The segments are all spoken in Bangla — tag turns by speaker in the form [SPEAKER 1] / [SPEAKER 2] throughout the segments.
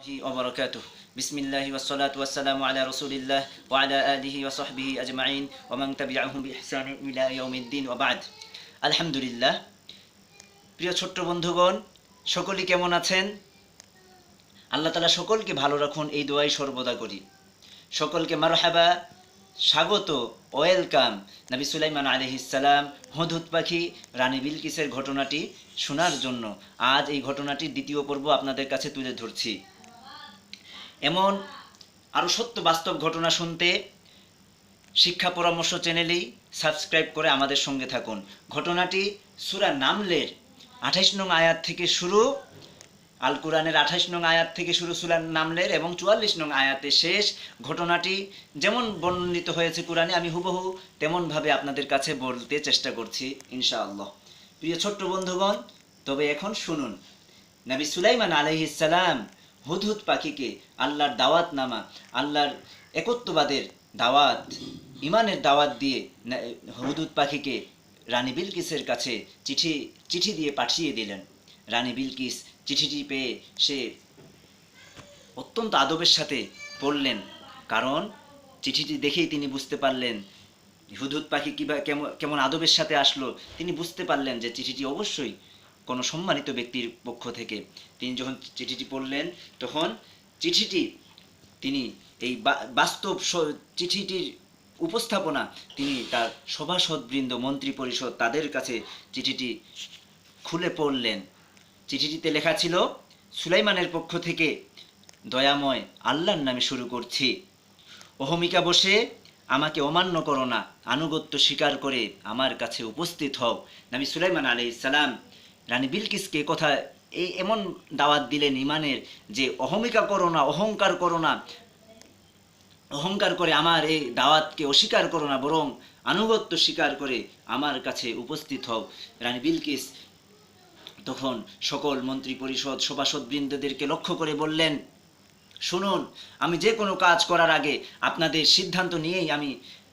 [SPEAKER 1] وبركاته بسم الله والصلاة والسلام على رسول الله وعلى آله وصحبه أجمعين ومن تبعهم بإحسان إلى يوم الدين وبعد الحمد لله প্রিয় ছোট্ট বন্ধুগণ সকলেই কেমন আছেন আল্লাহ তালা সকলকে ভালো রাখুন এই দোয়াই সর্বদা করি সকলকে মারহাবা স্বাগত ওয়েলকাম নবী সুলাইমান আলহিসাল্লাম হুদহুদ পাখি রানী বিলকিসের ঘটনাটি শোনার জন্য আজ এই ঘটনাটির দ্বিতীয় পর্ব আপনাদের কাছে তুলে ধরছি এমন আরও সত্য বাস্তব ঘটনা শুনতে শিক্ষা পরামর্শ চ্যানেলেই সাবস্ক্রাইব করে আমাদের সঙ্গে থাকুন। ঘটনাটি সুরা নামলের আঠাইশ নং আয়াত থেকে শুরু, আল কোরআনের আঠাইশ নং আয়াত থেকে শুরু সুরা নামলের এবং চুয়াল্লিশ নং আয়াতে শেষ। ঘটনাটি যেমন বর্ণিত হয়েছে কোরআনে, আমি হুবহু তেমনভাবে আপনাদের কাছে বলতে চেষ্টা করছি, ইনশাআল্লাহ। প্রিয় ছোট্ট বন্ধুগণ, তবে এখন শুনুন। নবী সুলাইমান আলহিসাল্লাম হুদহুদ পাখিকে আল্লাহর দাওয়াত নামা, আল্লাহর একত্ববাদের দাওয়াত ইমানের দাওয়াত দিয়ে হুদহুদ পাখিকে রানী বিলকিসের কাছে চিঠি চিঠি দিয়ে পাঠিয়ে দিলেন। রানী বিলকিস চিঠিটি পেয়ে সে অত্যন্ত আদবের সাথে পড়লেন কারণ চিঠিটি দেখেই তিনি বুঝতে পারলেন, হুদহুদ পাখি কীভাবে কেমন কেমন আদবের সাথে আসলো। তিনি বুঝতে পারলেন যে চিঠিটি অবশ্যই কোনো সম্মানিত ব্যক্তির পক্ষ থেকে তিনি যখন চিঠিটি পড়লেন, তখন চিঠিটি তিনি এই বাস্তব চিঠিটির উপস্থাপনা তিনি তার সভাসদবৃন্দ মন্ত্রী পরিষদ তাদের কাছে চিঠিটি খুলে পড়লেন। চিঠিটিতে লেখা ছিল, সুলাইমানের পক্ষ থেকে দয়াময় আল্লাহর নামে শুরু করছি। অহমিকা বসে, আমাকে অমান্য করো না, আনুগত্য স্বীকার করে আমার কাছে উপস্থিত হও। নবী সুলাইমান আলী সালাম রানী বিলকিসকে এ কথা এই এমন দাওয়াত দিলেন ইমানের যে, অহমিকা করো না, অহংকার করো না। অহংকার করে আমার এই দাওয়াতকে অস্বীকার করো না, বরং আনুগত্য স্বীকার করে আমার কাছে উপস্থিত হও। রানী বিলকিস তখন সকল মন্ত্রী পরিষদ সভাসদবৃন্দদেরকে লক্ষ্য করে বললেন, শুনুন, আমি যে কোনো কাজ করার আগে আপনাদের সিদ্ধান্ত নিয়েই আমি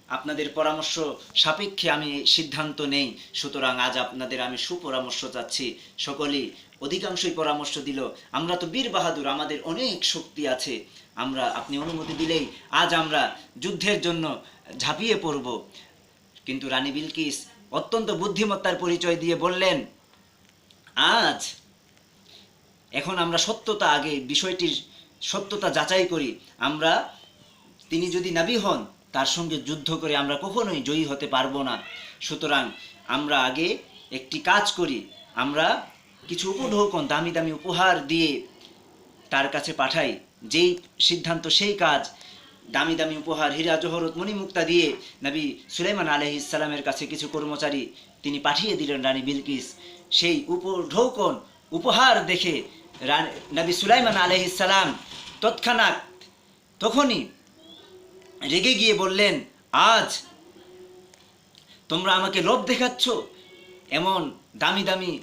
[SPEAKER 1] আপনাদের পরামর্শ সাপেক্ষে আমি সিদ্ধান্ত নেই, সুতরাং আজ আপনাদের আমি সুপরামর্শ চাচ্ছি। সকলেই অধিকাংশই পরামর্শ দিল, আমরা তো বীর বাহাদুর, আমাদের অনেক শক্তি আছে। আমরা, আপনি অনুমতি দিলেই আজ আমরা যুদ্ধের জন্য ঝাঁপিয়ে পড়ব। কিন্তু রানী বিলকিস অত্যন্ত বুদ্ধিমত্তার পরিচয় দিয়ে বললেন, আজ এখন আমরা সত্যতা আগে, বিষয়টির সত্যতা যাচাই করি। আমরা, তিনি যদি নাবি হন তার সঙ্গে যুদ্ধ করে আমরা কখনোই জয়ী হতে পারব না। সুতরাং আমরা আগে একটি কাজ করি, আমরা কিছু উপঢৌকন, দামি দামি উপহার দিয়ে তার কাছে পাঠাই। যেই সিদ্ধান্ত, সেই কাজ, দামি দামি উপহার, হীরা, জহরত, মণিমুক্তা দিয়ে নবী সুলাইমান আলহিসাল্লামের কাছে কিছু কর্মচারী তিনি পাঠিয়ে দিলেন রানী বিলকিস। সেই উপঢৌকন, উপহার দেখে রান- নবী সুলাইমান আলহিসাল্লাম তৎক্ষণাৎ তখনই রেগে গিয়ে বললেন, আজ তোমরা আমাকে লোভ দেখাচ্ছ। এমন দামি দামি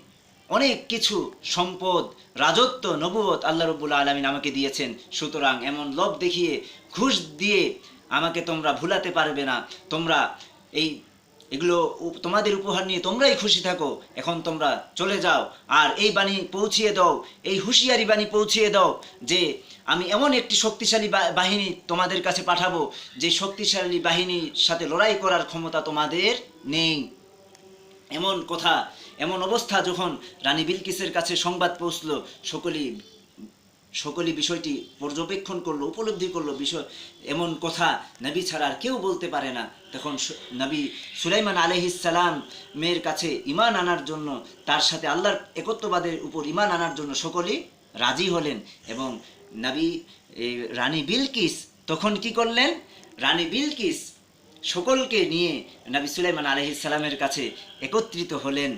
[SPEAKER 1] অনেক কিছু, সম্পদ, রাজত্ব, নবুয়ত আল্লাহ রব্বুল আলমিন আমাকে দিয়েছেন। সুতরাং এমন লোভ দেখিয়ে, ঘুষ দিয়ে আমাকে তোমরা ভুলাতে পারবে না। তোমরা এই এগুলো তোমাদের উপহার নিয়ে তোমরাই খুশি থাকো। এখন তোমরা চলে যাও আর এই বাণী পৌঁছিয়ে দাও, এই হুঁশিয়ারি বাণী পৌঁছিয়ে দাও যে আমি এমন একটি শক্তিশালী বাহিনী তোমাদের কাছে পাঠাবো, যে শক্তিশালী বাহিনীর সাথে লড়াই করার ক্ষমতা তোমাদের নেই। এমন কথা, এমন অবস্থা যখন রানী বিলকিসের কাছে সংবাদ পৌঁছলো, সকলেই সকলেই বিষয়টি পর্যবেক্ষণ করল, উপলব্ধি করল, বিষয়, এমন কথা নবী ছাড়া আর কেউ বলতে পারে না। তখন নবী সুলাইমান আলহিসাল্লাম মেয়ের কাছে ইমান আনার জন্য, তার সাথে আল্লাহর একত্ববাদের উপর ইমান আনার জন্য সকলেই রাজি হলেন এবং নবী রানী বিলকিস তখন কি করলেন? রানী বিলকিস সকলকে নিয়ে নবী সুলাইমান আলহিসাল্লামের কাছে একত্রিত হলেন।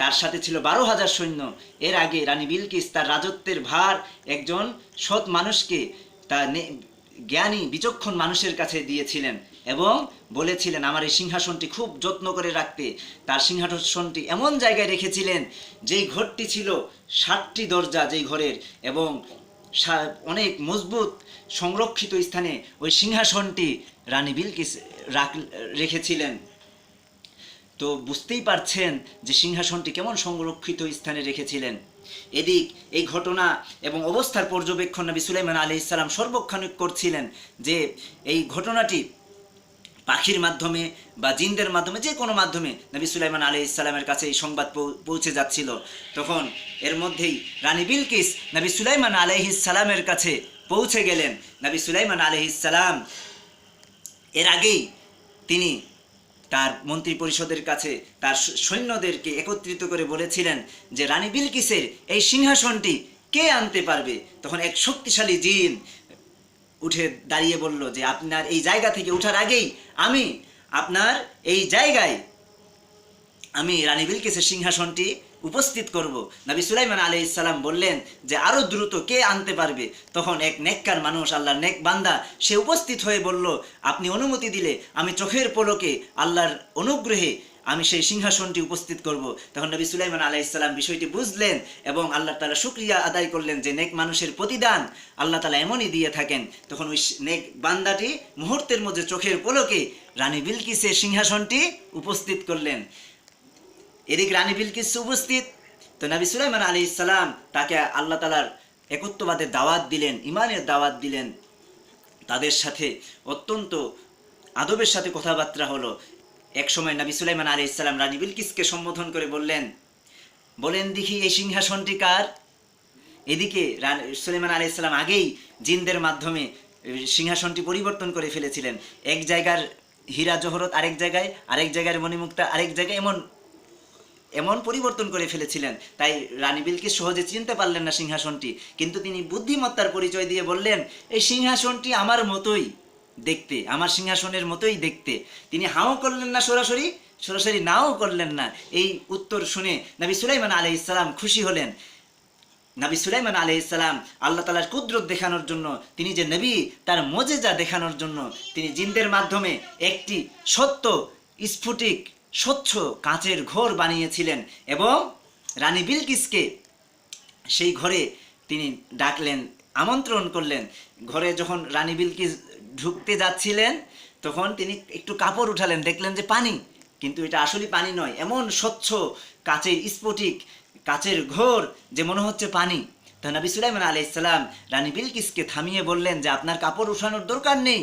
[SPEAKER 1] তার সাথে ছিল বারো হাজার সৈন্য। এর আগে রানী বিলকিস তার রাজত্বের ভার একজন সৎ মানুষকে তা জ্ঞানী, বিচক্ষণ মানুষের কাছে দিয়েছিলেন এবং বলেছিলেন, আমার এই সিংহাসনটি খুব যত্ন করে রাখতে। তার সিংহাসনটি এমন জায়গায় রেখেছিলেন যেই ঘরটি ছিল ষাটটি দরজা যেই ঘরের এবং অনেক মজবুত সংরক্ষিত স্থানে ওই সিংহাসনটি রানী বিলকিস রাখ রেখেছিলেন। তো বুঝতেই পারছেন যে সিংহাসনটি কেমন সংরক্ষিত স্থানে রেখেছিলেন। এদিক এই ঘটনা এবং অবস্থার পর্যবেক্ষণ নবী সুলাইমান আলি ইসলাম সর্বক্ষণিক করছিলেন যে এই ঘটনাটি পাখির মাধ্যমে বা জিনদের মাধ্যমে, যে কোনো মাধ্যমে নবী সুলাইমান আলি ইসলামের কাছে এই সংবাদ পৌঁছে যাচ্ছিল। তখন এর মধ্যেই রানী বিলকিস নবী সুলাইমান আলহিসালামের কাছে পৌঁছে গেলেন। নবী সুলাইমান আলহিসাল্লাম এর আগেই তিনি তার মন্ত্রী পরিষদের কাছে তার সৈন্যদেরকে একত্রিত করে বলেছিলেন যে রানী বিলকিসের এই সিংহাসনটি কে আনতে পারবে? তখন এক শক্তিশালী জিন উঠে দাঁড়িয়ে বলল যে, আপনার এই জায়গা থেকে উঠার আগেই আমি আপনার এই জায়গায় আমি রানী বিলকিসের সিংহাসনটি উপস্থিত করব। নবী সুলাইমান আলি ইসলাম বললেন যে, আরও দ্রুত কে আনতে পারবে? তখন এক নেককার মানুষ, আল্লাহর নেক বান্দা, সে উপস্থিত হয়ে বলল, আপনি অনুমতি দিলে আমি চোখের পলকে আল্লাহর অনুগ্রহে আমি সেই সিংহাসনটি উপস্থিত করব। তখন নবী সুলাইমান আলাহ ইসলাম বিষয়টি বুঝলেন এবং আল্লাহ তালা শুক্রিয়া আদায় করলেন যে, নেক মানুষের প্রতিদান আল্লাহ তালা এমনই দিয়ে থাকেন। তখন ওই নেক বান্দাটি মুহূর্তের মধ্যে চোখের পলকে রানী বিলকিসের সিংহাসনটি উপস্থিত করলেন। এদিক রানী বিলকিস উপস্থিত। তো নবী সুলাইমান আলী ইসলাম তাকে আল্লাহ তালার একত্ববাদের দাওয়াত দিলেন ইমানের দাওয়াত দিলেন। তাদের সাথে অত্যন্ত আদবের সাথে কথাবার্তা হলো। এক সময় নবী সুলাইমান আলী ইসলাম রানী বিলকিসকে সম্বোধন করে বললেন, বলেন দেখি এই সিংহাসনটি কার? এদিকে সুলাইমান আলী ইসলাম আগেই জিনদের মাধ্যমে সিংহাসনটি পরিবর্তন করে ফেলেছিলেন। এক জায়গার হীরা জহরত আরেক জায়গায়, আরেক জায়গার মণিমুক্তা আরেক জায়গায়, এমন এমন পরিবর্তন করে ফেলেছিলেন। তাই রানী বিলকিস সহজে চিনতে পারলেন না সিংহাসনটি। কিন্তু তিনি বুদ্ধিমত্তার পরিচয় দিয়ে বললেন, এই সিংহাসনটি আমার মতোই দেখতে, আমার সিংহাসনের মতোই দেখতে। তিনি হাও করলেন না সরাসরি সরাসরি নাও করলেন না। এই উত্তর শুনে নবী সুলাইমান আলাই ইসলাম খুশি হলেন। নবী সুলাইমান আলাই ইসলাম আল্লাহ তালার কুদরত দেখানোর জন্য, তিনি যে নবী, তার মজেজা দেখানোর জন্য তিনি জিন্দের মাধ্যমে একটি সত্য, স্ফুটিক স্বচ্ছ কাঁচের ঘর বানিয়েছিলেন এবং রানী বিলকিসকে সেই ঘরে তিনি ডাকলেন, আমন্ত্রণ করলেন। ঘরে যখন রানী বিলকিস ঢুকতে যাচ্ছিলেন, তখন তিনি একটু কাপড় উঠালেন, দেখলেন যে পানি, কিন্তু এটা আসলে পানি নয়, এমন স্বচ্ছ কাচের স্ফটিক কাচের ঘোর যে মনে হচ্ছে পানি। তো নবী সুলাইমান আলাইসাল্লাম রানী বিলকিসকে থামিয়ে বললেন যে, আপনার কাপড় উঠানোর দরকার নেই।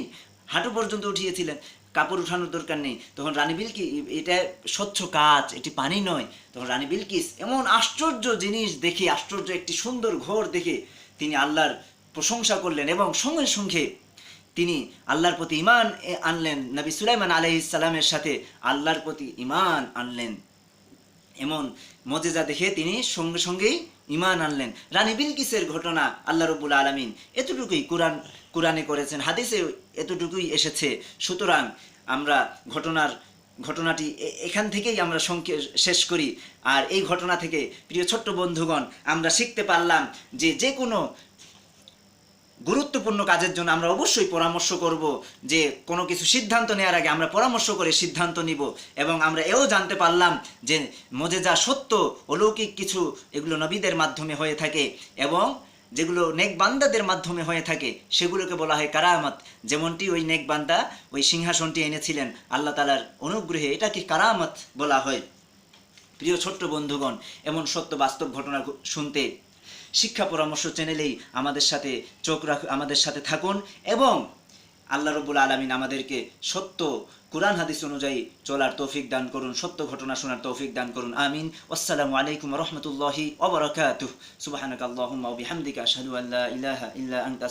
[SPEAKER 1] হাঁটু পর্যন্ত উঠিয়েছিলেন। কাপড় উঠানোর দরকার নেই। তখন রানী বিলকি এটা স্বচ্ছ কাজ এটি পানি নয়। তখন রানী বিলকিস এমন আশ্চর্য জিনিস দেখে, আশ্চর্য একটি সুন্দর ঘর দেখে তিনি আল্লাহর প্রশংসা করলেন এবং সঙ্গে সঙ্গে তিনি আল্লাহর প্রতি ইমান আনলেন। নবী সুলাইমান আলাইহিস সাথে আল্লাহর প্রতি ইমান আনলেন। এমন মজেজা দেখে তিনি সঙ্গে সঙ্গেই ইমান আনলেন। রানী বিলকিসের ঘটনা আল্লাহ রবুল আলমিন এতটুকুই কোরআন, কোরআনে করেছেন, হাদিসে এতটুকুই এসেছে। সুতরাং আমরা ঘটনার, ঘটনাটি এখান থেকেই আমরা শেষ করি। আর এই ঘটনা থেকে, প্রিয় ছোট্ট বন্ধুগণ, আমরা শিখতে পারলাম যে যে কোনো গুরুত্বপূর্ণ কাজের জন্য আমরা অবশ্যই পরামর্শ করব যে কোনো কিছু সিদ্ধান্ত নেওয়ার আগে আমরা পরামর্শ করে সিদ্ধান্ত নিব এবং আমরা এও জানতে পারলাম যে মজেজা সত্য অলৌকিক কিছু এগুলো নবীদের মাধ্যমে হয়ে থাকে এবং যেগুলো নেক বান্দাদের মাধ্যমে হয়ে থাকে সেগুলোকে বলা হয় কারামত। যেমনটি ওই নেক বান্দা ওই সিংহাসনটি এনেছিলেন, আল্লাহ তালার অনুগ্রহে এটাকে কারামত বলা হয়। প্রিয় ছোট্ট বন্ধুগণ, এমন সত্য বাস্তব ঘটনা শুনতে শিক্ষা পরামর্শ চ্যানেলেই আমাদের সাথে চোখ রাখ, আমাদের সাথে থাকুন এবং আল্লাহ রবুল আলমিন আমাদেরকে সত্য কোরআন, হাদিস অনুযায়ী চলার তৌফিক দান করুন, সত্য ঘটনা শোনার তৌফিক দান করুন, আমিন। আসসালামু আলাইকুম রহমতুল্লাহি ওবরাকাতুহ সুবাহ ওয়া বিহামদিকা ইলাহা ইল্লা আনতা